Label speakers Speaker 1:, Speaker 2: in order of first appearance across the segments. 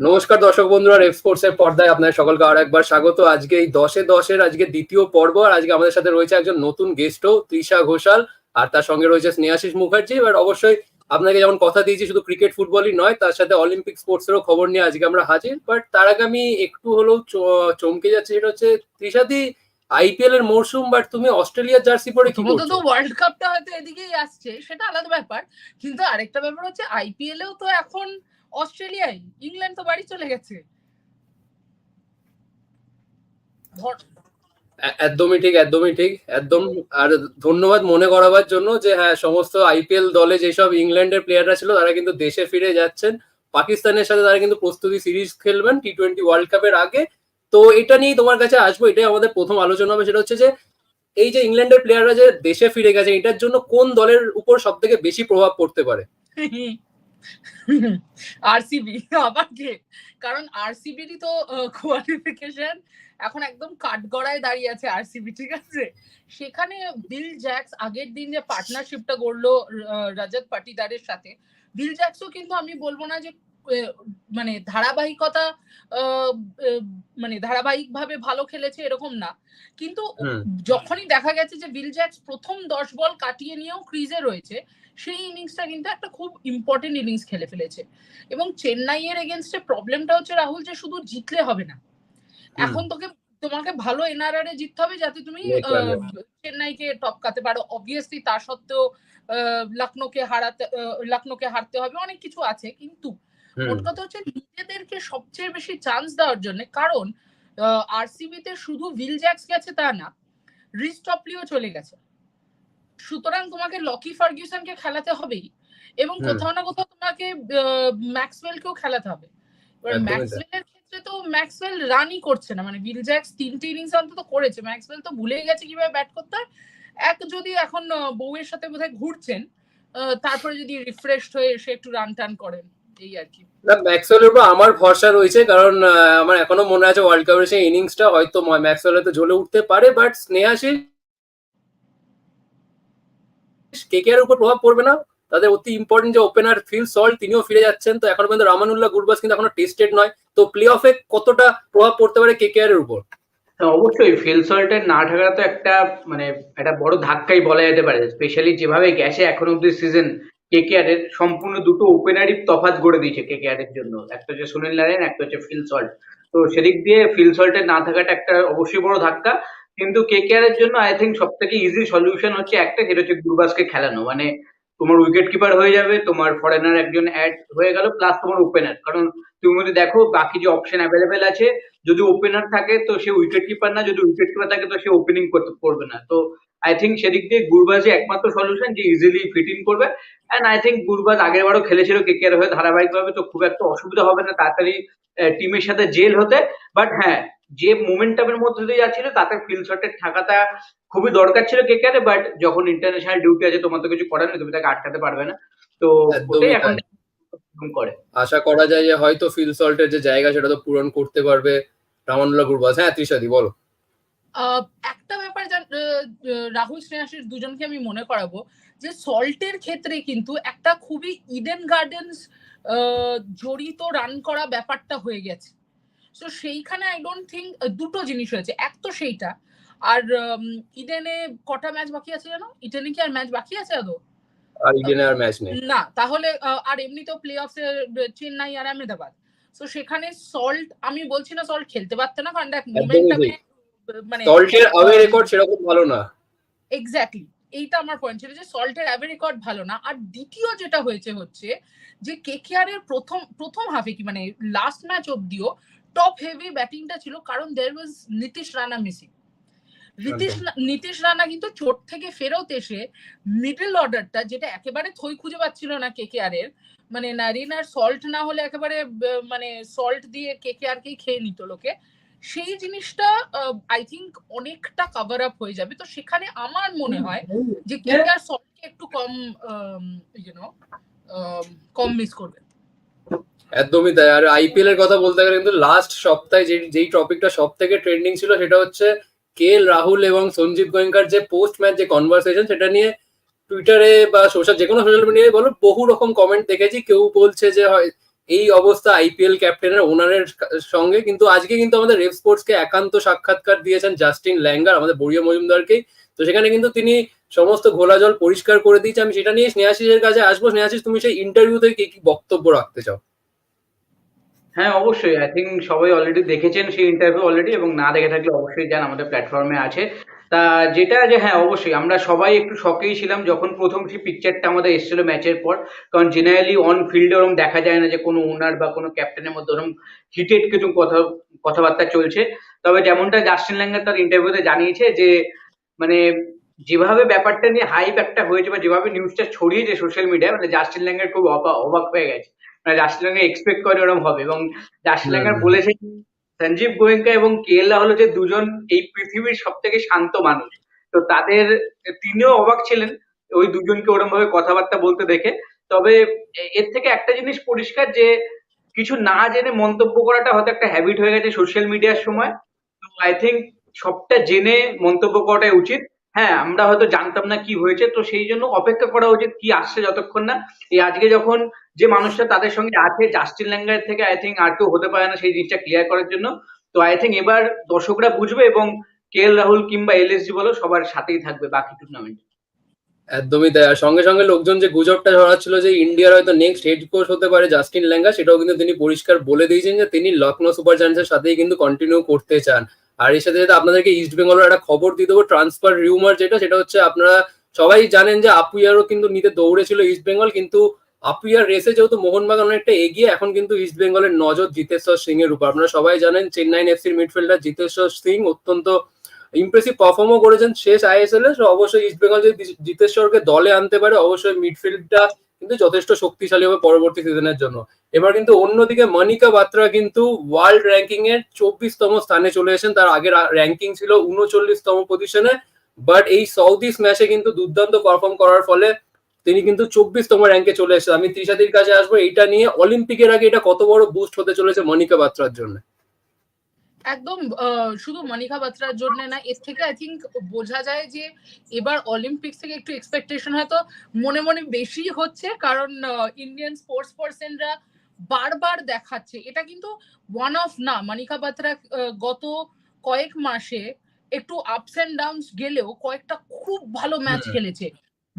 Speaker 1: নমস্কার দর্শক বন্ধুরা রেফ স্পোর্টস এর পর্দায় আপনাদের সকলকে আর একবার স্বাগত। আজকে এই দশে দশের আজকে দ্বিতীয় পর্ব আর আজকে আমাদের সাথে রয়েছে একজন নতুন গেস্ট গেস্টও তৃষা ঘোষাল। আর তার সঙ্গে রয়েছে স্নেহাশিস মুখার্জি। এবার অবশ্যই আপনাকে যেমন কথা দিয়েছি শুধু ক্রিকেট ফুটবলই নয় তার সাথে অলিম্পিক স্পোর্টস এরও খবর নিয়ে আজকে আমরা হাজির। বাট তার আগে আমি একটু হলেও চমকে যাচ্ছে সেটা হচ্ছে তৃষাদি আইপিএল এর মরশুম বাট তুমি অস্ট্রেলিয়ার জার্সি পরে কি করছ?
Speaker 2: তো ওয়ার্ল্ড কাপটা হয়তো এদিকেই আসছে সেটা আলাদা ব্যাপার। কিন্তু আরেকটা ব্যাপার হচ্ছে আইপিএল এও তো এখন অস্ট্রেলিয়ায় ইংল্যান্ড তো বাড়ি চলে গেছে।
Speaker 1: একদমই ঠিক একদমই ঠিক একদম। আর ধন্যবাদ মনে করাবার জন্য যে হ্যাঁ সমস্ত আইপিএল দলে যেসব ইংল্যান্ডের প্লেয়াররা ছিল তারা কিন্তু দেশে ফিরে যাচ্ছেন। পাকিস্তানের সাথে তারা কিন্তু প্রস্তুতি সিরিজ খেলবেন টি টোয়েন্টি ওয়ার্ল্ড কাপের আগে। তো এটা নিয়েই তোমার কাছে আসব এটাই আমাদের প্রথম আলোচনা হবে সেটা হচ্ছে যে এই যে ইংল্যান্ডের প্লেয়াররা যে দেশে ফিরে গেছে এটার জন্য কোন দলের উপর সব থেকে বেশি প্রভাব পড়তে পারে?
Speaker 2: আরসিবি আবার কে কারণ আরসিবিরই তো কোয়ালিফিকেশন এখন একদম কাঠগড়ায় দাঁড়িয়ে আছে আরসিবি ঠিক আছে? সেখানে বিল জ্যাক্স আগের দিন যে পার্টনারশিপটা গড়লো রাজাত পাটিদারের সাথে বিল জ্যাক্সও কিন্তু আমি বলব না যে মানে ধারাবাহিকতা মানে ধারাবাহিকভাবে ভালো খেলেছে এরকম না। কিন্তু যখনই দেখা গেছে যে বিল জ্যাক্স প্রথম দশ বল কাটিয়ে নিয়েও ক্রিজে রয়েছে সেই ইনিংসটা কিন্তু একটা খুব ইম্পর্টেন্ট ইনিংস খেলে ফেলেছে। এবং চেন্নাইয়ের এগেনস্টে প্রবলেমটা হচ্ছে রাহুল যে শুধু জিতলে হবে না। এখন তোকে তোমাকে ভালো এনআরআর এ জিততে হবে যাতে তুমি আহ, চেন্নাইকে টপকাতে পারো। অবভিয়াসলি তা সত্ত্বেও আহ, লখনৌকে হারাতে লখনৌকে হারতে হবে অনেক কিছু আছে। কিন্তু মোট কথা হচ্ছে নিজেদেরকে সবচেয়ে বেশি চান্স দেওয়ার জন্য কারণ আরসিবি তে শুধু ভিল জ্যাক্স গেছে তা না রিস টপলিও চলে গেছে। সুতরাং তোমাকে লকি ফার্গুসনকে খেলাতে হবেই এবং। কোথাও না কোথাও তোমাকে ম্যাক্সওয়েলকেও খেলাতে হবে। এবার। ম্যাক্সওয়েলের ক্ষেত্রে তো ম্যাক্সওয়েল রানই করছে না মানে ভিল জ্যাক্স তিনটে ইনিংস অন্তত করেছে। ম্যাক্সওয়েল তো ভুলে গেছে কীভাবে ব্যাট করতে হয়। এক যদি এখন বউয়ের সাথে বোধহয় ঘুরছেন তারপরে যদি রিফ্রেশড হয়ে এসে একটু রান টান করেন। এই আর কি।
Speaker 1: না ম্যাক্সওয়েলের উপর আমার ভরসা রয়েছে কারণ আমার এখনও মনে আছে ওয়ার্ল্ড কাপের সেই ইনিংসটা হয়তো ম্যাক্সওয়েল হয়তো জ্বলে উঠতে পারে বাট স্নেহাশিস কেকেআর উপর প্রভাব পড়বে না। তাদের অতি ইম্পর্টেন্ট যে ওপেনার ফিল সল্ট তিনিও ফিরে যাচ্ছেন। তো এখন পর্যন্ত রামানুল্লাহ গুরবাস কিন্তু এখনও টেস্টেড নয়। তো প্লে অফে কতটা প্রভাব পড়তে পারে কেকেআর এর উপর?
Speaker 3: হ্যাঁ, অবশ্যই ফিল সল্টের না থাকা তো একটা মানে একটা বড় ধাক্কাই বলা যেতে পারে। স্পেশালি যেভাবে গেছে এখন অব্দি সিজন কেকেআর এর সম্পূর্ণ দুটো ওপেনারই তফাত গড়ে দিয়েছে কেকেআর এর জন্য। একটা হচ্ছে সুনীল নারায়ণ, একটা হচ্ছে ফিল সল্ট। তো সেদিক দিয়ে ফিল সল্টের না থাকাটা একটা অবশ্যই বড় ধাক্কা। কিন্তু কেকেআর এর জন্য আই থিঙ্ক সব থেকে ইজি সলিউশন হচ্ছে একটা, যেটা হচ্ছে গুরবাসকে খেলানো। মানে তোমার উইকেট কিপার হয়ে যাবে, তোমার ফরেনার একজন অ্যাড হয়ে গেল প্লাস তোমার ওপেনার কারণ তুমি যদি দেখো, বাকি যে অপশন অ্যাভেলেবেল আছে, যদি ওপেনার থাকে, তো সে উইকেট কিপার না, যদি উইকেট কিপার থাকে, তো সে ওপেনিং করতে করবে না। তো আই থিঙ্ক সেদিক দিয়ে গুরবাজই একমাত্র সলিউশন যে ইজিলি ফিট ইন করবে। অ্যান্ড আই থিঙ্ক গুরবাজ আগের বারও খেলেছিল কেকেআর হয়ে ধারাবাহিকভাবে তো খুব একটা অসুবিধা হবে না তাড়াতাড়ি টিমের সাথে জেল হতে। বাট হ্যাঁ যে মোমেন্টামের মধ্যে দিয়ে যাচ্ছিল তাতে ফিল শটের থাকাটা খুবই দরকার ছিল কেকেআর বাট যখন ইন্টারন্যাশনাল ডিউটি আছে তোমার তো কিছু করার নেই তুমি তাকে আটকাতে পারবে না। তো ওটাই এখন করে।
Speaker 1: আশা করা যায় যে হয়তো ফিল সল্টের যে জায়গা সেটা তো পূরণ করতে পারবে রামানুল্লাহ গুরবাস হ্যাঁ তৃষাদি বলো।
Speaker 2: আহ, একটা রাহুল স্নেহাসিস দুজনকে আমি মনে করাবো যে সল্টের ক্ষেত্রে কিন্তু একটা খুবই ইডেন গার্ডেন্স জড়িত রান করা ব্যাপারটা হয়ে গেছে। তো সেইখানে আই ডোন্ট থিঙ্ক দুটো জিনিস হয়েছে। এক তো সেইটা আর ইডেনে কটা ম্যাচ বাকি আছে জানো? ইডেনে কি আর ম্যাচ বাকি আছে আদৌ?
Speaker 1: আর ইডেনে আর ম্যাচ নেই।
Speaker 2: না তাহলে আর এমনিতেও প্লে অফে চেন্নাই আর আহমেদাবাদ। তো সেখানে সল্ট আমি বলছি না সল্ট খেলতে পারতে না কারণ দেখ মোমেন্টামে। মানে
Speaker 1: সল্টের রেকর্ড সেরকম ভালো না।
Speaker 2: এক্স্যাক্টলি এইটা আমার পয়েন্ট ছিল যে সল্টের অ্যাভে রেকর্ড ভালো না। আর দ্বিতীয় যেটা হয়েছে হচ্ছে যে কেকেআর এর প্রথম প্রথম হাফে কি মানে লাস্ট ম্যাচ অব্দিও টপ হেভি ব্যাটিংটা ছিল কারণ there was Nitish Rana
Speaker 1: missing
Speaker 2: Nitish Nitish Rana কিন্তু চোট থেকে ফেরত এসে মিডল অর্ডারটা যেটা একেবারে থই খুঁজে পাচ্ছিল না কেকেআর এর মানে নারিন আর সল্ট না হলে একেবারে মানে সল্ট দিয়ে কেকেআর কেই খেয়ে নিত লোকে। সেই জিনিসটা আই থিঙ্ক অনেকটা কভার আপ হয়ে যাবে। তো সেখানে আমার মনে হয় যে কেকেআর সল্টকে একটু কম ইউনো কম মিস করবে
Speaker 1: একদমই তাই। আর আইপিএল এর কথা বলতে গেলে কিন্তু লাস্ট সপ্তাহে যে যেই টপিকটা সব থেকে ট্রেন্ডিং ছিল সেটা হচ্ছে কে এল রাহুল এবং সঞ্জীব গোয়েঙ্কার যে পোস্ট ম্যাচ যে কনভারসেশন সেটা নিয়ে টুইটারে বা সোশ্যাল যে কোনো সোশ্যাল মিডিয়ায় বলো বহু রকম কমেন্ট দেখেছি। কেউ বলছে যে হয় এই অবস্থা আইপিএল ক্যাপ্টেনের ওনারের সঙ্গে। কিন্তু আজকে কিন্তু আমাদের রেফ স্পোর্টসকে একান্ত সাক্ষাৎকার দিয়েছেন জাস্টিন ল্যাঙ্গার আমাদের বড়িয়া মজুমদারকেই তো সেখানে কিন্তু তিনি সমস্ত ঘোলা জল পরিষ্কার করে দিয়েছে। আমি সেটা নিয়ে স্নেহাশিসের কাছে আসব। স্নেহাশিস, তুমি সেই ইন্টারভিউতে কি কি বক্তব্য রাখতে চাও?
Speaker 3: হ্যাঁ অবশ্যই। আই থিঙ্ক সবাই অলরেডি দেখেছেন সেই ইন্টারভিউ অলরেডি এবং না দেখে থাকলে অবশ্যই যান আমাদের প্ল্যাটফর্মে আছে। তা যেটা যে হ্যাঁ অবশ্যই। আমরা সবাই একটু শকেই ছিলাম যখন প্রথম সেই পিকচারটা আমাদের এসেছিল ম্যাচের পর। কারণ জেনারেলি অন ফিল্ডে ওরকম দেখা যায় না যে, কোনো ওনার বা কোনো ক্যাপ্টেনের মধ্যে ওরকম হিটেড কিছু কথা, কথাবার্তা চলছে। তবে যেমনটা জাস্টিন ল্যাঙ্গার তার ইন্টারভিউতে জানিয়েছে যে মানে যেভাবে ব্যাপারটা নিয়ে হাইপ একটা হয়েছে বা যেভাবে নিউজটা ছড়িয়েছে সোশ্যাল মিডিয়ায় মানে জাস্টিন ল্যাঙ্গার খুব অবা- অবাক হয়ে গেছে। মানে জাস্টিন ল্যাঙ্গার এক্সপেক্ট করে ওরকম হবে এবং জাস্টিন ল্যাঙ্গার বলেছে সঞ্জীব গোয়েঙ্কা এবং কে এল রাহুল হচ্ছে দুজন এই পৃথিবীর সব থেকে শান্ত মানুষ। তো তাদের তিনিও অবাক ছিলেন ওই দুজনকে ওরকম ভাবে কথাবার্তা বলতে দেখে। তবে এর থেকে একটা জিনিস পরিষ্কার যে কিছু না জেনে মন্তব্য করাটা হয়তো একটা হ্যাবিট হয়ে গেছে সোশ্যাল মিডিয়ার সময়। তো আই থিঙ্ক সবটা জেনে মন্তব্য করাটাই উচিত। হ্যাঁ আমরা হয়তো জানতাম না কি হয়েছে তো সেই জন্য অপেক্ষা করা উচিত কি আসছে যতক্ষণ না। এই আজকে যখন যে মানুষটা তাদের সঙ্গে আছে জাস্টিন ল্যাঙ্গার থেকে আই থিঙ্ক আর কেউ হতে পারে না সেই জিনিসটা ক্লিয়ার করার জন্য। তো আই থিঙ্ক এবার দর্শকরা বুঝবে এবং কে এল রাহুল কিংবা এলএসজি বলো সবার সাথেই থাকবে বাকি টুর্নামেন্টে
Speaker 1: একদমই তাই। আর সঙ্গে সঙ্গে লোকজন যে গুজবটা ছড়াচ্ছিল যে ইন্ডিয়ার হয়তো নেক্সট হেড কোচ হতে পারে জাস্টিন ল্যাঙ্গা সেটাও কিন্তু তিনি পরিষ্কার বলে দিয়েছেন যে তিনি লখনৌ সুপার জায়ান্টসের সাথেই কিন্তু কন্টিনিউ করতে চান। আর এর সাথে সাথে আপনাদেরকে ইস্ট বেঙ্গলের একটা খবর দিয়ে দেবো ট্রান্সফার রিউমার যেটা, সেটা হচ্ছে আপনারা সবাই জানেন যে আপুইয়ারও কিন্তু নিতে দৌড়েছিল ইস্ট বেঙ্গল কিন্তু আপুইয়ার রেসে যেহেতু মোহনবাগান অনেকটা এগিয়ে, এখন কিন্তু ইস্ট বেঙ্গলের নজর জিতেশ্বর সিং এর উপর। আপনারা সবাই জানেন চেন্নাইন এফসির মিডফিল্ডার জিতেশ্বর সিং অত্যন্ত ইমপ্রেসিভ পারফর্মও করেছেন শেষ আইএসএল এ অবশ্যই ইস্ট বেঙ্গল যদি জিতেশ্বরকে দলে আনতে পারে, অবশ্যই মিডফিল্ডটা কিন্তু যথেষ্ট শক্তিশালী হবে পরবর্তী সিজনের জন্য। এবার কিন্তু অন্যদিকে মনিকা বাত্রা কিন্তু ওয়ার্ল্ড র্যাঙ্কিং এর চব্বিশতম স্থানে চলে এসেছেন। তার আগের র্যাঙ্কিং ছিল উনচল্লিশতম পজিশনে বাট এই সৌদি ম্যাচে কিন্তু দুর্দান্ত পারফর্ম করার ফলে তিনি কিন্তু চব্বিশতম র্যাঙ্কে চলে এসেছে আমি ত্রিশাদির কাছে আসব এইটা নিয়ে অলিম্পিকের আগে এটা কত বড় বুস্ট হতে চলেছে মনিকা বাত্রার জন্য?
Speaker 2: একদম শুধু মনিকা বাত্রার জন্য না এর থেকে আই থিঙ্ক বোঝা যায় যে এবার অলিম্পিক্স থেকে একটু এক্সপেকটেশন হয়তো মনে মনে বেশি হচ্ছে কারণ ইন্ডিয়ান স্পোর্টস পার্সনরা বারবার দেখাচ্ছে। এটা কিন্তু ওয়ান অফ না মনিকা বাত্রা গত কয়েক মাসে একটু আপস এন্ড ডাউনস গেলেও কয়েকটা খুব ভালো ম্যাচ খেলেছে।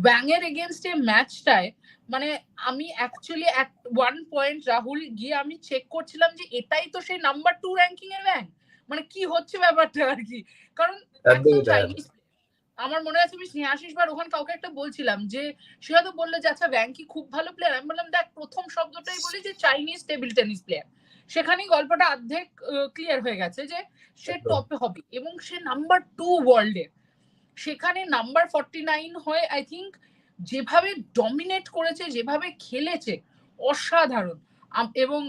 Speaker 2: ব্যাঙের এগেনস্ট এ ম্যাচটায় মানে আমি অ্যাকচুয়ালি এক ওয়ান পয়েন্ট রাহুল গিয়ে আমি চেক করছিলাম যে এটাই তো সেই নাম্বার টু র্যাঙ্কিং এর র্যাঙ্ক মানে কি হচ্ছে ব্যাপারটা আর কি? কারণ আমার মনে আছে আমি স্নেহাশিস বার ওখানে কাউকে একটা বলছিলাম যে সে হয়তো বলল যে আচ্ছা ব্যাঙ্কি খুব ভালো প্লেয়ার আমি বললাম দেখ প্রথম শব্দটাই বলি যে চাইনিজ টেবিল টেনিস প্লেয়ার সেখানেই গল্পটা অর্ধেক ক্লিয়ার হয়ে গেছে যে সে টপে হবে এবং সে নাম্বার টু ওয়ার্ল্ডে সেখানে নাম্বার ফর্টি নাইন হয়ে আই থিঙ্ক যেভাবে ডমিনেট করেছে, যেভাবে খেলেছে, অসাধারণ। এবং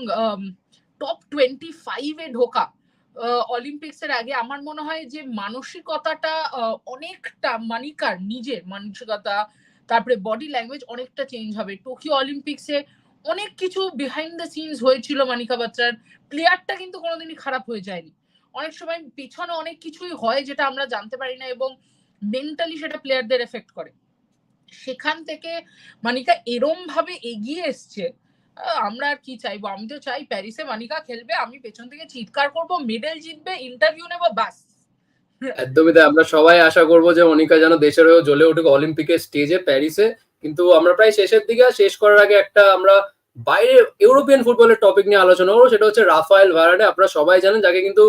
Speaker 2: টপ টোয়েন্টি ফাইভে ঢোকা। অলিম্পিক্সের আগে আমার মনে হয় যে মানসিকতাটা অনেকটা মানিকার, নিজের মানসিকতা, তারপরে বডি ল্যাঙ্গুয়েজ অনেকটা চেঞ্জ হবে। টোকিও অলিম্পিক্সে অনেক কিছু বিহাইন্ড দ্য সিনস হয়েছিল মানিকা বাত্রার। প্লেয়ারটা কিন্তু কোনোদিনই খারাপ হয়ে যায়নি। অনেক সময় পিছনে অনেক কিছুই হয় যেটা আমরা জানতে পারি না এবং মেন্টালি সেটা প্লেয়ারদের এফেক্ট করে। সেখান থেকে মানিকা এরম ভাবে এগিয়ে এসছে আমরা আর কি চাইব? আমি তো চাই প্যারিসে মানিকা খেলবে, আমি পেছন থেকে চিৎকার করব মেডেল জিতবে ইন্টারভিউ নেব, বাস।
Speaker 1: একদমই তাই, আমরা সবাই আশা করব যে অনিকা যেন দেশের হয়েও জ্বলে উঠুক অলিম্পিকের স্টেজে প্যারিসে। কিন্তু আমরা প্রায় শেষের দিকে শেষ করার আগে একটা আমরা বাইরে ইউরোপিয়ান ফুটবলের টপিক নিয়ে আলোচনা করব, সেটা হচ্ছে রাফায়েল ভারানে আপনারা সবাই জানেন, যাকে কিন্তু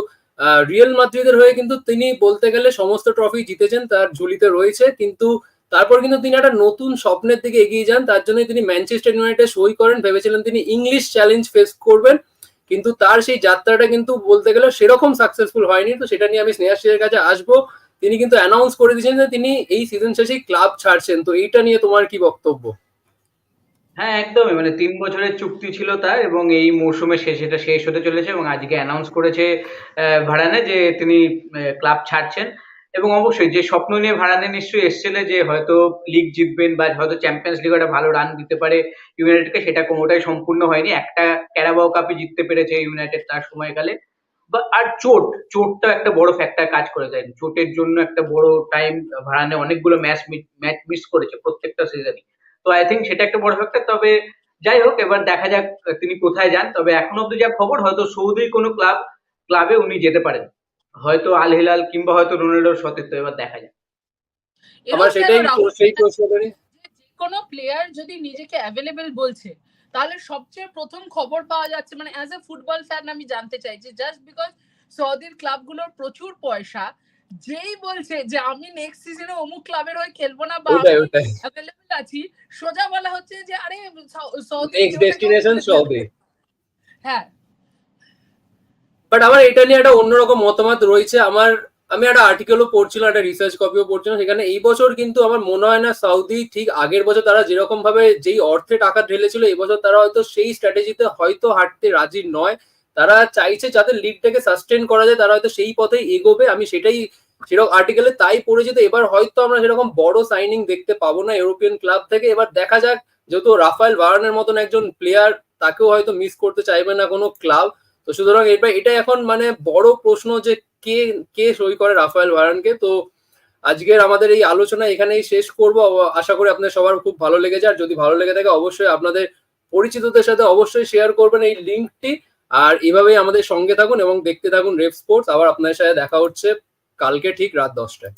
Speaker 1: রিয়েল মাদ্রিদের হয়ে কিন্তু তিনি বলতে গেলে সমস্ত ট্রফি জিতেছেন, তার ঝুলিতে রয়েছে। কিন্তু তারপর কিন্তু তিনি একটা নতুন স্বপ্নের দিকে এগিয়ে যান, তার জন্য তিনি ম্যানচেস্টার ইউনাইটেড সই করেন। ভেবেছিলেন তিনি ইংলিশ চ্যালেঞ্জ ফেস করবেন। কিন্তু তার সেই যাত্রাটা কিন্তু বলতে গেলে সেরকম সাকসেসফুল হয়নি। তো সেটা নিয়ে আমি স্নেহাশিসের কাছে আসব। তিনি কিন্তু অ্যানাউন্স করে দিয়েছেন যে তিনি এই সিজন শেষেই ক্লাব ছাড়ছেন। তো এইটা নিয়ে তোমার কি বক্তব্য?
Speaker 3: হ্যাঁ একদমই। মানে তিন বছরের চুক্তি ছিল তার এবং এই মৌসুমে শেষ, এটা শেষ হতে চলেছে এবং আজকে অ্যানাউন্স করেছে ভারানে যে তিনি ক্লাব ছাড়ছেন। এবং অবশ্যই যে স্বপ্ন নিয়ে ভারানে নিশ্চয়ই এসেছিল যে হয়তো লিগ জিতবেন বা হয়তো চ্যাম্পিয়ন্স লিগ একটা ভালো রান দিতে পারে ইউনাইটেডকে, সেটা কোনোটাই সম্পূর্ণ হয়নি। একটা ক্যারাবাও কাপে জিততে পেরেছে ইউনাইটেড তার সময়কালে। বা, আর চোট চোটটা একটা বড় ফ্যাক্টর কাজ করে দেয়। চোটের জন্য একটা বড় টাইম ভারানে অনেকগুলো ম্যাচ ম্যাচ মিস করেছে প্রত্যেকটা সিজনই তো আই থিঙ্ক সেটা একটা বড় ফ্যাক্টর তবে যাই হোক এবার দেখা যাক তিনি কোথায় যান। তবে এখন অব্দি যা খবর হয়তো সৌদির কোনো ক্লাব ক্লাবে উনি যেতে পারেন। হয়তো আল হিলাল কিংবা হয়তো রোনাল্ডোর সতীর্থ এবার দেখা যাক।
Speaker 1: আমার
Speaker 2: এরকম
Speaker 1: সেটাই? সেই প্রশ্নটারই
Speaker 2: কোনো প্লেয়ার যদি নিজেকে অ্যাভেলেবেল বলছে তাহলে সবচেয়ে প্রথম খবর পাওয়া যাচ্ছে মানে অ্যাজ এ ফুটবল ফ্যান আমি জানতে চাইছি জাস্ট বিকজ সৌদির ক্লাবগুলোর প্রচুর পয়সা যেই বলছে যে আমি নেক্সট সিজনে অমুক ক্লাবের হয়ে খেলব না বা
Speaker 1: ওটাই
Speaker 2: আছি সোজা বলা হচ্ছে যে আরে
Speaker 1: নেক্সট ডেস্টিনেশন সৌদি
Speaker 2: হ্যাঁ।
Speaker 1: বাট আমার এটা নিয়ে একটা অন্যরকম মতামত রয়েছে। আমার আমি একটা আর্টিকেলও পড়ছিলাম একটা রিসার্চ কপিও পড়ছিলাম। সেখানে এই বছর কিন্তু আমার মনে হয় না সৌদি ঠিক আগের বছর তারা যেরকম ভাবে যেই অর্থে টাকা ঢেলেছিল এই বছর তারা হয়তো সেই স্ট্র্যাটেজিতে হয়তো হাঁটতে রাজি নয়। তারা চাইছে যাতে লিগটাকে সাস্টেন করা যায় তারা হয়তো সেই পথেই এগোবে। আমি সেটাই সেরকম আর্টিকেলে তাই পড়েছি, তো এবার হয়তো আমরা সেরকম বড় সাইনিং দেখতে পাবো না ইউরোপিয়ান ক্লাব থেকে। এবার দেখা যাক, যেহেতু রাফায়েল ভারানের মতন একজন প্লেয়ার তাকেও হয়তো মিস করতে চাইবে না কোনো ক্লাব তো সুতরাং এবার এটা এখন মানে বড় প্রশ্ন যে কে কে সই করে রাফায়েল ভারানকে তো আজকের আমাদের এই আলোচনা এখানেই শেষ করব। আশা করি আপনাদের সবার খুব ভালো লেগেছে। আর যদি ভালো লেগে থাকে, অবশ্যই আপনাদের পরিচিতদের সাথে অবশ্যই শেয়ার করবেন এই লিঙ্কটি আর এভাবেই আমাদের সঙ্গে থাকুন এবং দেখতে থাকুন রেপ স্পোর্টস আবার আপনাদের সাথে দেখা হচ্ছে। কালকে ঠিক রাত দশটায়